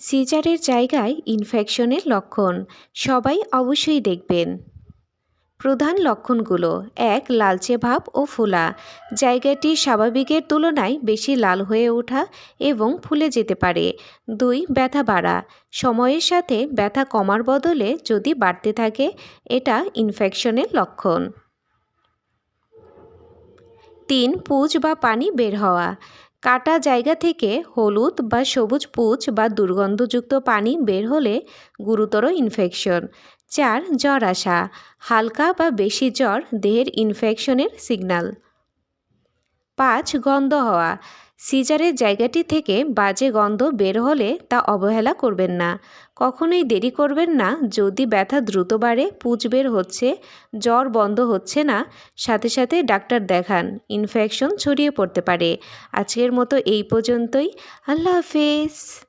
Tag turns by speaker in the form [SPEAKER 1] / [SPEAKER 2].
[SPEAKER 1] সিজারের জায়গায় ইনফেকশনের লক্ষণ, সবাই অবশ্যই দেখবেন। প্রধান লক্ষণগুলো, এক, লালচে ভাব ও ফোলা, জায়গাটি স্বাভাবিকের তুলনায় বেশি লাল হয়ে ওঠা এবং ফুলে যেতে পারে। দুই, ব্যথা বাড়া, সময়ের সাথে ব্যথা কমার বদলে যদি বাড়তে থাকে, এটা ইনফেকশনের লক্ষণ। তিন, পুজ বা পানি বের হওয়া কাটা জায়গা থেকে হলুদ বা সবুজ পুচ বা দুর্গন্ধযুক্ত পানি বের হলে গুরুতর ইনফেকশন চার, জ্বর আসা। হালকা বা বেশি জ্বর দেহের ইনফেকশনের সিগনাল পাঁচ, গন্ধ হওয়া। সিজারের জায়গাটি থেকে বাজে গন্ধ বের হলে তা অবহেলা করবেন না। কখনোই দেরি করবেন না, যদি ব্যথা দ্রুত বাড়ে, পুঁজ বের হচ্ছে, জ্বর বন্ধ হচ্ছে না, সাথে সাথে ডাক্তার দেখান, ইনফেকশন ছড়িয়ে পড়তে পারে। আজকের মতো এই পর্যন্তই। আল্লাহ হাফেজ।